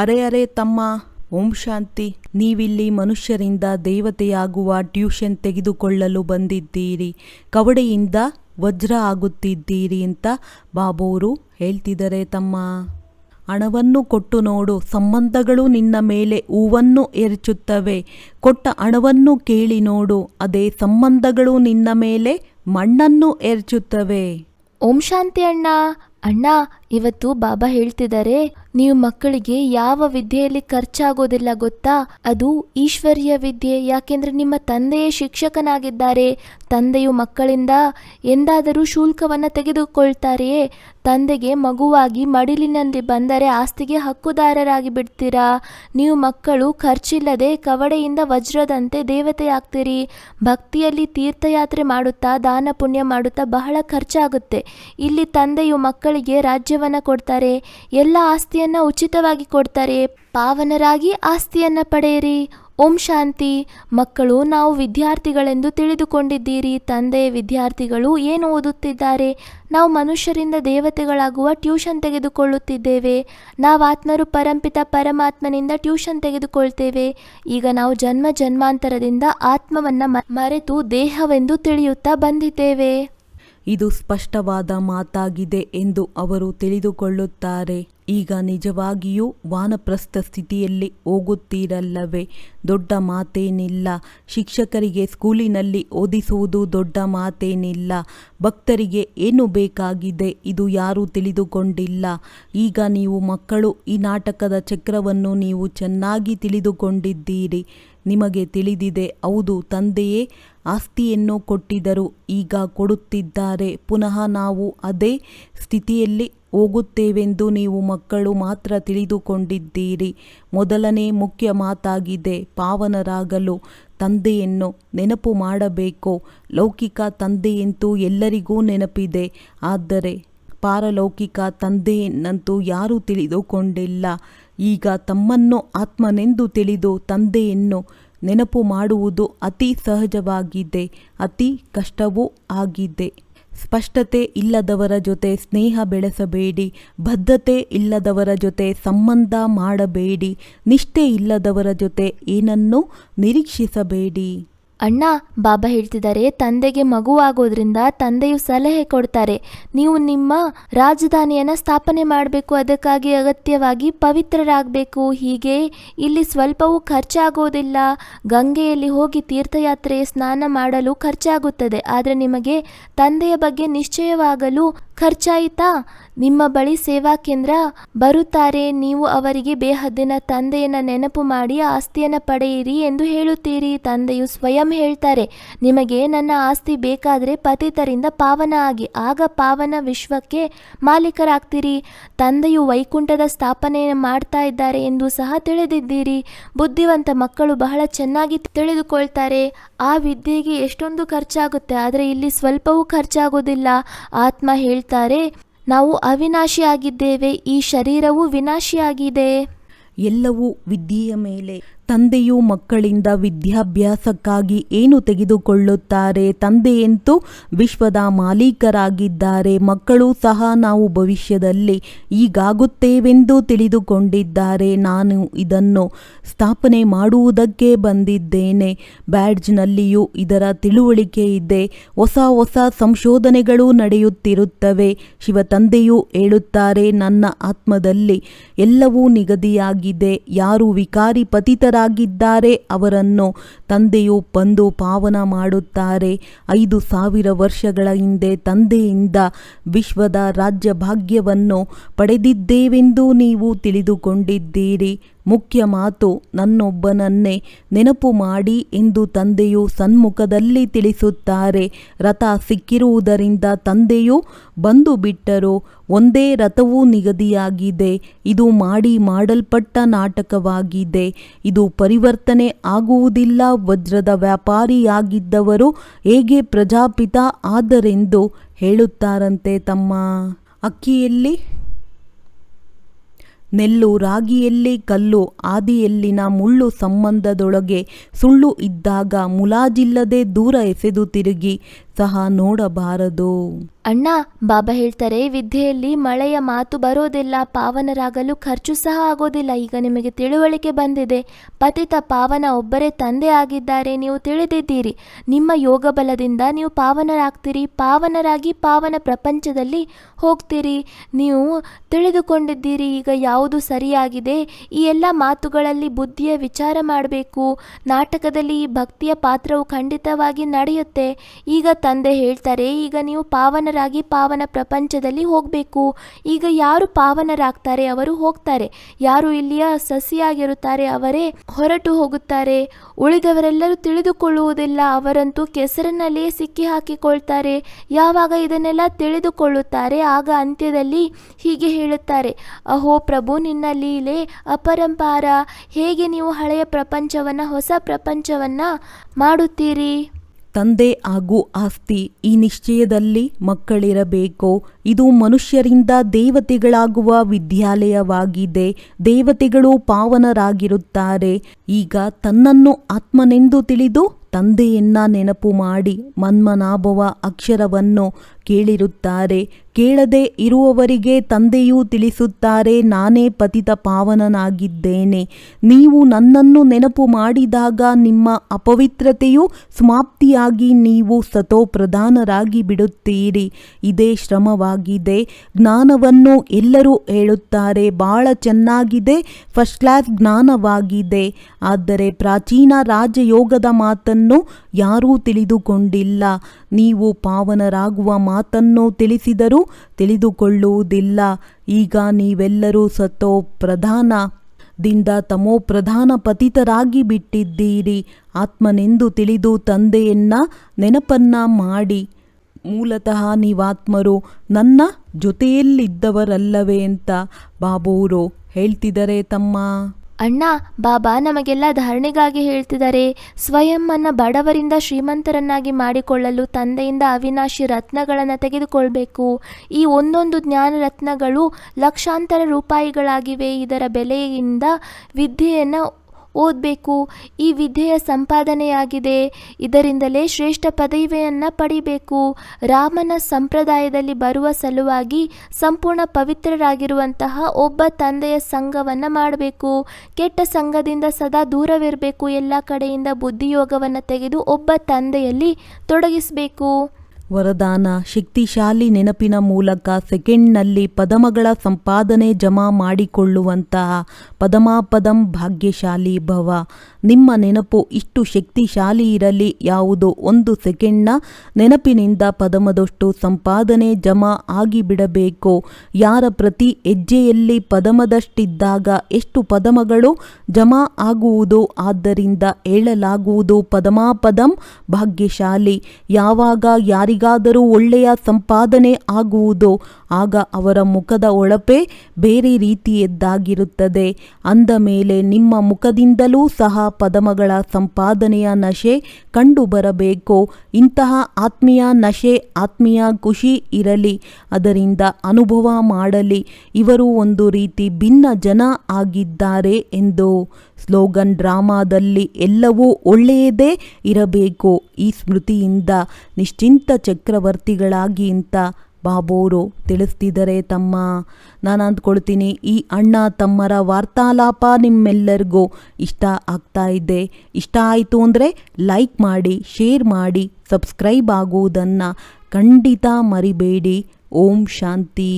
ಅರೆ ಅರೆ ತಮ್ಮ, ಓಂ ಶಾಂತಿ, ನೀವಿಲ್ಲಿ ಮನುಷ್ಯರಿಂದ ದೇವತೆಯಾಗುವ ಟ್ಯೂಷನ್ ತೆಗೆದುಕೊಳ್ಳಲು ಬಂದಿದ್ದೀರಿ, ಕವಡೆಯಿಂದ ವಜ್ರ ಆಗುತ್ತಿದ್ದೀರಿ ಅಂತ ಬಾಬೋರು ಹೇಳ್ತಿದ್ದಾರೆ ತಮ್ಮ. ಹಣವನ್ನು ಕೊಟ್ಟು ನೋಡು, ಸಂಬಂಧಗಳು ನಿನ್ನ ಮೇಲೆ ಹೂವನ್ನು ಎರಚುತ್ತವೆ. ಕೊಟ್ಟ ಹಣವನ್ನು ಕೇಳಿ ನೋಡು, ಅದೇ ಸಂಬಂಧಗಳು ನಿನ್ನ ಮೇಲೆ ಮಣ್ಣನ್ನು ಎರಚುತ್ತವೆ. ಓಂ ಶಾಂತಿ ಅಣ್ಣ ಅಣ್ಣ ಇವತ್ತು ಬಾಬಾ ಹೇಳ್ತಿದ್ದಾರೆ, ನೀವು ಮಕ್ಕಳಿಗೆ ಯಾವ ವಿದ್ಯೆಯಲ್ಲಿ ಖರ್ಚಾಗೋದಿಲ್ಲ ಗೊತ್ತಾ? ಅದು ಈಶ್ವರ್ಯ ವಿದ್ಯೆ. ಯಾಕೆಂದ್ರೆ ನಿಮ್ಮ ತಂದೆಯೇ ಶಿಕ್ಷಕನಾಗಿದ್ದಾರೆ. ತಂದೆಯು ಮಕ್ಕಳಿಂದ ಎಂದಾದರೂ ಶುಲ್ಕವನ್ನು ತೆಗೆದುಕೊಳ್ತಾರೆಯೇ? ತಂದೆಗೆ ಮಗುವಾಗಿ ಮಡಿಲಿನಲ್ಲಿ ಬಂದರೆ ಆಸ್ತಿಗೆ ಹಕ್ಕುದಾರರಾಗಿ ಬಿಡ್ತೀರಾ? ನೀವು ಮಕ್ಕಳು ಖರ್ಚಿಲ್ಲದೆ ಕವಡೆಯಿಂದ ವಜ್ರದಂತೆ ದೇವತೆಯಾಗ್ತೀರಿ. ಭಕ್ತಿಯಲ್ಲಿ ತೀರ್ಥಯಾತ್ರೆ ಮಾಡುತ್ತಾ, ದಾನ ಪುಣ್ಯ ಮಾಡುತ್ತಾ ಬಹಳ ಖರ್ಚಾಗುತ್ತೆ. ಇಲ್ಲಿ ತಂದೆಯು ಮಕ್ಕಳಿಗೆ ರಾಜ್ಯವನ್ನ ಕೊಡ್ತಾರೆ, ಎಲ್ಲ ಆಸ್ತಿಯನ್ನ ಉಚಿತವಾಗಿ ಕೊಡ್ತಾರೆ, ಪಾವನರಾಗಿ ಆಸ್ತಿಯನ್ನ ಪಡೆಯಿರಿ. ಓಂ ಶಾಂತಿ. ಮಕ್ಕಳು, ನಾವು ವಿದ್ಯಾರ್ಥಿಗಳೆಂದು ತಿಳಿದುಕೊಂಡಿದ್ದೀರಿ. ತಂದೆ, ವಿದ್ಯಾರ್ಥಿಗಳು ಏನು ಓದುತ್ತಿದ್ದಾರೆ? ನಾವು ಮನುಷ್ಯರಿಂದ ದೇವತೆಗಳಾಗುವ ಟ್ಯೂಷನ್ ತೆಗೆದುಕೊಳ್ಳುತ್ತಿದ್ದೇವೆ. ನಾವು ಆತ್ಮರು ಪರಂಪಿತ ಪರಮಾತ್ಮನಿಂದ ಟ್ಯೂಷನ್ ತೆಗೆದುಕೊಳ್ತೇವೆ. ಈಗ ನಾವು ಜನ್ಮ ಜನ್ಮಾಂತರದಿಂದ ಆತ್ಮವನ್ನು ಮರೆತು ದೇಹವೆಂದು ತಿಳಿಯುತ್ತಾ ಬಂದಿದ್ದೇವೆ. ಇದು ಸ್ಪಷ್ಟವಾದ ಮಾತಾಗಿದೆ ಎಂದು ಅವರು ತಿಳಿದುಕೊಳ್ಳುತ್ತಾರೆ. ಈಗ ನಿಜವಾಗಿಯೂ ವಾನಪ್ರಸ್ಥ ಸ್ಥಿತಿಯಲ್ಲಿ ಹೋಗುತ್ತೀರಲ್ಲವೇ? ದೊಡ್ಡ ಮಾತೇನಿಲ್ಲ. ಶಿಕ್ಷಕರಿಗೆ ಸ್ಕೂಲಿನಲ್ಲಿ ಓದಿಸುವುದು ದೊಡ್ಡ ಮಾತೇನಿಲ್ಲ. ಭಕ್ತರಿಗೆ ಏನು ಬೇಕಾಗಿದೆ ಇದು ಯಾರೂ ತಿಳಿದುಕೊಂಡಿಲ್ಲ. ಈಗ ನೀವು ಮಕ್ಕಳು, ಈ ನಾಟಕದ ಚಕ್ರವನ್ನು ನೀವು ಚೆನ್ನಾಗಿ ತಿಳಿದುಕೊಂಡಿದ್ದೀರಿ. ನಿಮಗೆ ತಿಳಿದಿದೆ, ಹೌದು, ತಂದೆಯೇ ಆಸ್ತಿಯನ್ನು ಕೊಟ್ಟಿದ್ದರು, ಈಗ ಕೊಡುತ್ತಿದ್ದಾರೆ. ಪುನಃ ನಾವು ಅದೇ ಸ್ಥಿತಿಯಲ್ಲಿ ಹೋಗುತ್ತೇವೆಂದು ನೀವು ಮಕ್ಕಳು ಮಾತ್ರ ತಿಳಿದುಕೊಂಡಿದ್ದೀರಿ. ಮೊದಲನೇ ಮುಖ್ಯ ಮಾತಾಗಿದೆ, ಪಾವನರಾಗಲು ತಂದೆಯನ್ನು ನೆನಪು ಮಾಡಬೇಕು. ಲೌಕಿಕ ತಂದೆಯಂತೂ ಎಲ್ಲರಿಗೂ ನೆನಪಿದೆ, ಆದರೆ ಪಾರಲೌಕಿಕ ತಂದೆಯನ್ನಂತೂ ಯಾರೂ ತಿಳಿದುಕೊಂಡಿಲ್ಲ. ಈಗ ತಮ್ಮನ್ನು ಆತ್ಮನೆಂದು ತಿಳಿದು ತಂದೆಯನ್ನು ನೆನಪು ಮಾಡುವುದು ಅತಿ ಸಹಜವಾಗಿದೆ, ಅತಿ ಕಷ್ಟವೂ ಆಗಿದೆ. ಸ್ಪಷ್ಟತೆ ಇಲ್ಲದವರ ಜೊತೆ ಸ್ನೇಹ ಬೆಳೆಸಬೇಡಿ, ಬದ್ಧತೆ ಇಲ್ಲದವರ ಜೊತೆ ಸಂಬಂಧ ಮಾಡಬೇಡಿ, ನಿಷ್ಠೆ ಇಲ್ಲದವರ ಜೊತೆ ಏನನ್ನೂ ನಿರೀಕ್ಷಿಸಬೇಡಿ. ಅಣ್ಣ, ಬಾಬಾ ಹೇಳ್ತಿದ್ದಾರೆ, ತಂದೆಗೆ ಮಗುವಾಗೋದ್ರಿಂದ ತಂದೆಯು ಸಲಹೆ ಕೊಡ್ತಾರೆ. ನೀವು ನಿಮ್ಮ ರಾಜಧಾನಿಯನ್ನು ಸ್ಥಾಪನೆ ಮಾಡಬೇಕು, ಅದಕ್ಕಾಗಿ ಅಗತ್ಯವಾಗಿ ಪವಿತ್ರರಾಗಬೇಕು. ಹೀಗೆ ಇಲ್ಲಿ ಸ್ವಲ್ಪವೂ ಖರ್ಚಾಗೋದಿಲ್ಲ. ಗಂಗೆಯಲ್ಲಿ ಹೋಗಿ ತೀರ್ಥಯಾತ್ರೆ ಸ್ನಾನ ಮಾಡಲು ಖರ್ಚಾಗುತ್ತದೆ. ಆದರೆ ನಿಮಗೆ ತಂದೆಯ ಬಗ್ಗೆ ನಿಶ್ಚಯವಾಗಲು ಖರ್ಚಾಯಿತಾ? ನಿಮ್ಮ ಬಳಿ ಸೇವಾ ಕೇಂದ್ರ ಬರುತ್ತಾರೆ. ನೀವು ಅವರಿಗೆ ಬೇಹದ್ದಿನ ತಂದೆಯನ್ನ ನೆನಪು ಮಾಡಿ ಆಸ್ತಿಯನ್ನು ಪಡೆಯಿರಿ ಎಂದು ಹೇಳುತ್ತೀರಿ. ತಂದೆಯು ಸ್ವಯಂ ಹೇಳ್ತಾರೆ, ನಿಮಗೆ ನನ್ನ ಆಸ್ತಿ ಬೇಕಾದರೆ ಪತಿತರಿಂದ ಪಾವನ ಆಗಿ, ಆಗ ಪಾವನ ವಿಶ್ವಕ್ಕೆ ಮಾಲೀಕರಾಗ್ತೀರಿ. ತಂದೆಯು ವೈಕುಂಠದ ಸ್ಥಾಪನೆ ಮಾಡ್ತಾ ಇದ್ದಾರೆ ಎಂದು ಸಹ ತಿಳಿದಿದ್ದೀರಿ. ಬುದ್ಧಿವಂತ ಮಕ್ಕಳು ಬಹಳ ಚೆನ್ನಾಗಿ ತಿಳಿದುಕೊಳ್ತಾರೆ. ಆ ವಿದ್ಯೆಗೆ ಎಷ್ಟೊಂದು ಖರ್ಚಾಗುತ್ತೆ, ಆದರೆ ಇಲ್ಲಿ ಸ್ವಲ್ಪವೂ ಖರ್ಚಾಗೋದಿಲ್ಲ. ಆತ್ಮ ಹೇಳ್ತಾರೆ, ನಾವು ಅವಿನಾಶಿಯಾಗಿದ್ದೇವೆ ಈ ಶರೀರವು ವಿನಾಶಿಯಾಗಿದೆ. ಎಲ್ಲವೂ ವಿದ್ಯೆಯ ಮೇಲೆ ತಂದೆಯು ಮಕ್ಕಳಿಂದ ವಿದ್ಯಾಭ್ಯಾಸಕ್ಕಾಗಿ ಏನು ತೆಗೆದುಕೊಳ್ಳುತ್ತಾರೆ? ತಂದೆಯಂತೂ ವಿಶ್ವದ ಮಾಲೀಕರಾಗಿದ್ದಾರೆ. ಮಕ್ಕಳು ಸಹ ನಾವು ಭವಿಷ್ಯದಲ್ಲಿ ಈಗಾಗುತ್ತೇವೆಂದು ತಿಳಿದುಕೊಂಡಿದ್ದಾರೆ. ನಾನು ಇದನ್ನು ಸ್ಥಾಪನೆ ಮಾಡುವುದಕ್ಕೆ ಬಂದಿದ್ದೇನೆ. ಬ್ಯಾಡ್ಜ್ನಲ್ಲಿಯೂ ಇದರ ತಿಳುವಳಿಕೆ ಇದೆ. ಹೊಸ ಹೊಸ ಸಂಶೋಧನೆಗಳು ನಡೆಯುತ್ತಿರುತ್ತವೆ. ಶಿವತಂದೆಯು ಹೇಳುತ್ತಾರೆ, ನನ್ನ ಆತ್ಮದಲ್ಲಿ ಎಲ್ಲವೂ ನಿಗದಿಯಾಗಿದೆ. ಯಾರು ವಿಕಾರಿ ಪತಿತರಾಗಿದ್ದಾರೆ ಅವರನ್ನು ತಂದೆಯು ಬಂದು ಪಾವನ ಮಾಡುತ್ತಾರೆ. ಐದು ಸಾವಿರ ವರ್ಷಗಳ ಹಿಂದೆ ತಂದೆಯಿಂದ ವಿಶ್ವದ ರಾಜ್ಯ ಭಾಗ್ಯವನ್ನು ಪಡೆದಿದ್ದೇವೆಂದು ನೀವು ತಿಳಿದುಕೊಂಡಿದ್ದೀರಿ. ಮುಖ್ಯ ಮಾತು ನನ್ನೊಬ್ಬನನ್ನೇ ನೆನಪು ಮಾಡಿ ಎಂದು ತಂದೆಯು ಸನ್ಮುಖದಲ್ಲಿ ತಿಳಿಸುತ್ತಾರೆ. ರಥ ಸಿಕ್ಕಿರುವುದರಿಂದ ತಂದೆಯು ಬಂದು ಬಿಟ್ಟರು ಒಂದೇ ರಥವು ನಿಗದಿಯಾಗಿದೆ. ಇದು ಮಾಡಿ ಮಾಡಲ್ಪಟ್ಟ ನಾಟಕವಾಗಿದೆ. ಇದು ಪರಿವರ್ತನೆ ಆಗುವುದಿಲ್ಲ. ವಜ್ರದ ವ್ಯಾಪಾರಿಯಾಗಿದ್ದವರು ಹೇಗೆ ಪ್ರಜಾಪಿತ ಆದರೆಂದು ಹೇಳುತ್ತಾರಂತೆ ತಮ್ಮ ಅಕ್ಕಿಯಲ್ಲಿ? ನೆಲ್ಲು ರಾಗಿಯಲ್ಲಿ ಕಲ್ಲು ಆದಿಯಲ್ಲಿನ ಮುಳ್ಳು ಸಂಬಂಧದೊಳಗೆ ಸುಳ್ಳು ಇದ್ದಾಗ ಮುಲಾಜಿಲ್ಲದೆ ದೂರ ಎಸೆದು ತಿರುಗಿ ಸಹ ನೋಡಬಾರದು. ಅಣ್ಣ, ಬಾಬಾ ಹೇಳ್ತಾರೆ, ವಿದ್ಯೆಯಲ್ಲಿ ಮಳೆಯ ಮಾತು ಬರೋದಿಲ್ಲ, ಪಾವನರಾಗಲು ಖರ್ಚು ಸಹ ಆಗೋದಿಲ್ಲ. ಈಗ ನಿಮಗೆ ತಿಳುವಳಿಕೆ ಬಂದಿದೆ. ಪತಿತ ಪಾವನ ಒಬ್ಬರೇ ತಂದೆ ಆಗಿದ್ದಾರೆ, ನೀವು ತಿಳಿದಿದ್ದೀರಿ. ನಿಮ್ಮ ಯೋಗ ಬಲದಿಂದ ನೀವು ಪಾವನರಾಗ್ತೀರಿ, ಪಾವನರಾಗಿ ಪಾವನ ಪ್ರಪಂಚದಲ್ಲಿ ಹೋಗ್ತೀರಿ. ನೀವು ತಿಳಿದುಕೊಂಡಿದ್ದೀರಿ, ಈಗ ಯಾವುದು ಸರಿಯಾಗಿದೆ? ಈ ಎಲ್ಲ ಮಾತುಗಳಲ್ಲಿ ಬುದ್ಧಿಯ ವಿಚಾರ ಮಾಡಬೇಕು. ನಾಟಕದಲ್ಲಿ ಈ ಭಕ್ತಿಯ ಪಾತ್ರವು ಖಂಡಿತವಾಗಿ ನಡೆಯುತ್ತೆ. ಈಗ ತಂದೆ ಹೇಳ್ತಾರೆ, ಈಗ ನೀವು ಪಾವನರಾಗಿ ಪಾವನ ಪ್ರಪಂಚದಲ್ಲಿ ಹೋಗಬೇಕು. ಈಗ ಯಾರು ಪಾವನರಾಗ್ತಾರೆ ಅವರು ಹೋಗ್ತಾರೆ. ಯಾರು ಇಲ್ಲಿಯ ಸಸಿಯಾಗಿರುತ್ತಾರೆ ಅವರೇ ಹೊರಟು ಹೋಗುತ್ತಾರೆ. ಉಳಿದವರೆಲ್ಲರೂ ತಿಳಿದುಕೊಳ್ಳುವುದಿಲ್ಲ, ಅವರಂತೂ ಕೆಸರಿನಲ್ಲಿಯೇ ಸಿಕ್ಕಿ ಹಾಕಿಕೊಳ್ತಾರೆ. ಯಾವಾಗ ಇದನ್ನೆಲ್ಲ ತಿಳಿದುಕೊಳ್ಳುತ್ತಾರೆ, ಆಗ ಅಂತ್ಯದಲ್ಲಿ ಹೀಗೆ ಹೇಳುತ್ತಾರೆ, ಅಹೋ ಪ್ರಭು, ನಿನ್ನ ಲೀಲೆ ಅಪರಂಪಾರ. ಹೇಗೆ ನೀವು ಹಳೆಯ ಪ್ರಪಂಚವನ್ನ, ಹೊಸ ಪ್ರಪಂಚವನ್ನ ಮಾಡುತ್ತೀರಿ? ತಂದೆ ಹಾಗೂ ಆಸ್ತಿ ಈ ನಿಶ್ಚಯದಲ್ಲಿ ಮಕ್ಕಳಿರಬೇಕು? ಇದು ಮನುಷ್ಯರಿಂದ ದೇವತೆಗಳಾಗುವ ವಿದ್ಯಾಲಯವಾಗಿದೆ ದೇವತೆಗಳು ಪಾವನರಾಗಿರುತ್ತಾರೆ. ಈಗ ತನ್ನನ್ನು ಆತ್ಮನೆಂದು ತಿಳಿದು ತಂದೆಯನ್ನ ನೆನಪು ಮಾಡಿ ಮನ್ಮನಾಭವ ಅಕ್ಷರವನ್ನು ಕೇಳಿರುತ್ತಾರೆ. ಕೇಳದೆ ಇರುವವರಿಗೆ ತಂದೆಯೂ ತಿಳಿಸುತ್ತಾರೆ, ನಾನೇ ಪತಿತ ಪಾವನನಾಗಿದ್ದೇನೆ. ನೀವು ನನ್ನನ್ನು ನೆನಪು ಮಾಡಿದಾಗ ನಿಮ್ಮ ಅಪವಿತ್ರತೆಯು ಸಮಾಪ್ತಿಯಾಗಿ ನೀವು ಸತೋಪ್ರಧಾನರಾಗಿ ಬಿಡುತ್ತೀರಿ. ಇದೇ ಶ್ರಮವಾಗಿದೆ. ಜ್ಞಾನವನ್ನು ಎಲ್ಲರೂ ಹೇಳುತ್ತಾರೆ. ಬಹಳ ಚೆನ್ನಾಗಿದೆ. ಫಸ್ಟ್ ಕ್ಲಾಸ್ ಜ್ಞಾನವಾಗಿದೆ. ಆದರೆ ಪ್ರಾಚೀನ ರಾಜಯೋಗದ ಮಾತನ್ನು ಯಾರೂ ತಿಳಿದುಕೊಂಡಿಲ್ಲ. ನೀವು ಪಾವನರಾಗುವ ಮಾತನ್ನು ತಿಳಿಸಿದರೂ ತಿಳಿದುಕೊಳ್ಳುವುದಿಲ್ಲ. ಈಗ ನೀವೆಲ್ಲರೂ ಸತೋ ಪ್ರಧಾನ ದಿಂದ ತಮೋ ಪ್ರಧಾನ ಪತಿತರಾಗಿ ಬಿಟ್ಟಿದ್ದೀರಿ. ಆತ್ಮನೆಂದು ತಿಳಿದು ತಂದೆಯನ್ನ ನೆನಪನ್ನ ಮಾಡಿ. ಮೂಲತಃ ನೀವಾತ್ಮರು ನನ್ನ ಜೊತೆಯಲ್ಲಿದ್ದವರಲ್ಲವೇ ಅಂತ ಬಾಬೂರು ಹೇಳ್ತಿದ್ದಾರೆ ತಮ್ಮ ಅಣ್ಣ, ಬಾಬಾ ನಮಗೆಲ್ಲ ಧಾರಣೆಗಾಗಿ ಹೇಳ್ತಿದ್ದಾರೆ. ಸ್ವಯಂನ ಬಡವರಿಂದ ಶ್ರೀಮಂತರನ್ನಾಗಿ ಮಾಡಿಕೊಳ್ಳಲು ತಂದೆಯಿಂದ ಅವಿನಾಶಿ ರತ್ನಗಳನ್ನು ತೆಗೆದುಕೊಳ್ಬೇಕು. ಈ ಒಂದೊಂದು ಜ್ಞಾನ ರತ್ನಗಳು ಲಕ್ಷಾಂತರ ರೂಪಾಯಿಗಳಾಗಿವೆ. ಇದರ ಬೆಲೆಯಿಂದ ವಿದ್ಯೆಯನ್ನು ಓದಬೇಕು. ಈ ವಿದ್ಯೆಯ ಸಂಪಾದನೆಯಾಗಿದೆ. ಇದರಿಂದಲೇ ಶ್ರೇಷ್ಠ ಪದವಿಯನ್ನು ಪಡಿಬೇಕು. ರಾಮನ ಸಂಪ್ರದಾಯದಲ್ಲಿ ಬರುವ ಸಲುವಾಗಿ ಸಂಪೂರ್ಣ ಪವಿತ್ರರಾಗಿರುವಂತಹ ಒಬ್ಬ ತಂದೆಯ ಸಂಘವನ್ನು ಮಾಡಬೇಕು. ಕೆಟ್ಟ ಸಂಘದಿಂದ ಸದಾ ದೂರವಿರಬೇಕು. ಎಲ್ಲ ಕಡೆಯಿಂದ ಬುದ್ಧಿಯೋಗವನ್ನು ತೆಗೆದು ಒಬ್ಬ ತಂದೆಯಲ್ಲಿ ತೊಡಗಿಸಬೇಕು. ವರದಾನ ಶಕ್ತಿಶಾಲಿ ನೆನಪಿನ ಮೂಲಕ ಸೆಕೆಂಡ್ನಲ್ಲಿ ಪದಮಗಳ ಸಂಪಾದನೆ ಜಮಾ ಮಾಡಿಕೊಳ್ಳುವಂತಹ ಪದಮಾಪದಂ ಭಾಗ್ಯಶಾಲಿ ಭವ. ನಿಮ್ಮ ನೆನಪು ಇಷ್ಟು ಶಕ್ತಿಶಾಲಿ ಇರಲಿ, ಯಾವುದೋ ಒಂದು ಸೆಕೆಂಡ್ನ ನೆನಪಿನಿಂದ ಪದಮದಷ್ಟು ಸಂಪಾದನೆ ಜಮಾ ಆಗಿಬಿಡಬೇಕು. ಯಾರ ಪ್ರತಿ ಹೆಜ್ಜೆಯಲ್ಲಿ ಪದಮದಷ್ಟಿದ್ದಾಗ ಎಷ್ಟು ಪದಮಗಳು ಜಮಾ ಆಗುವುದು, ಆದ್ದರಿಂದ ಹೇಳಲಾಗುವುದು ಪದಮಾಪದಂ ಭಾಗ್ಯಶಾಲಿ. ಯಾವಾಗ ಯಾರಿಗಾದರೂ ಒಳ್ಳೆಯ ಸಂಪಾದನೆ ಆಗುವುದು ಆಗ ಅವರ ಮುಖದ ಒಳಪೆ ಬೇರೆ ರೀತಿಯದ್ದಾಗಿರುತ್ತದೆ. ಅಂದ ಮೇಲೆ ನಿಮ್ಮ ಮುಖದಿಂದಲೂ ಸಹ ಪದಮಗಳ ಸಂಪಾದನೆಯ ನಶೆ ಕಂಡುಬರಬೇಕು. ಇಂತಹ ಆತ್ಮೀಯ ನಶೆ, ಆತ್ಮೀಯ ಖುಷಿ ಇರಲಿ, ಅದರಿಂದ ಅನುಭವ ಮಾಡಲಿ. ಇವರು ಒಂದು ರೀತಿ ಭಿನ್ನ ಜನ ಆಗಿದ್ದಾರೆ ಎಂದು ಸ್ಲೋಗನ್ ಡ್ರಾಮಾದಲ್ಲಿ ಎಲ್ಲವೂ ಒಳ್ಳೆಯದೇ ಇರಬೇಕು ಈ ಸ್ಮೃತಿಯಿಂದ. ನಿಶ್ಚಿಂತ ಚಕ್ರವರ್ತಿಗಳಾಗಿ ಅಂತ ಬಾಬೋರು ತಿಳಿಸ್ತಿದ್ದಾರೆ ತಮ್ಮ. ನಾನು ಅಂದ್ಕೊಳ್ತೀನಿ, ಈ ಅಣ್ಣ ತಮ್ಮರ ವಾರ್ತಾಲಾಪ ನಿಮ್ಮೆಲ್ಲರಿಗೂ ಇಷ್ಟ ಆಗ್ತಾ ಇದೆ. ಇಷ್ಟ ಆಯಿತು ಅಂದರೆ ಲೈಕ್ ಮಾಡಿ, ಶೇರ್ ಮಾಡಿ, ಸಬ್ಸ್ಕ್ರೈಬ್ ಆಗುವುದನ್ನು ಖಂಡಿತ ಮರಿಬೇಡಿ. ಓಂ ಶಾಂತಿ.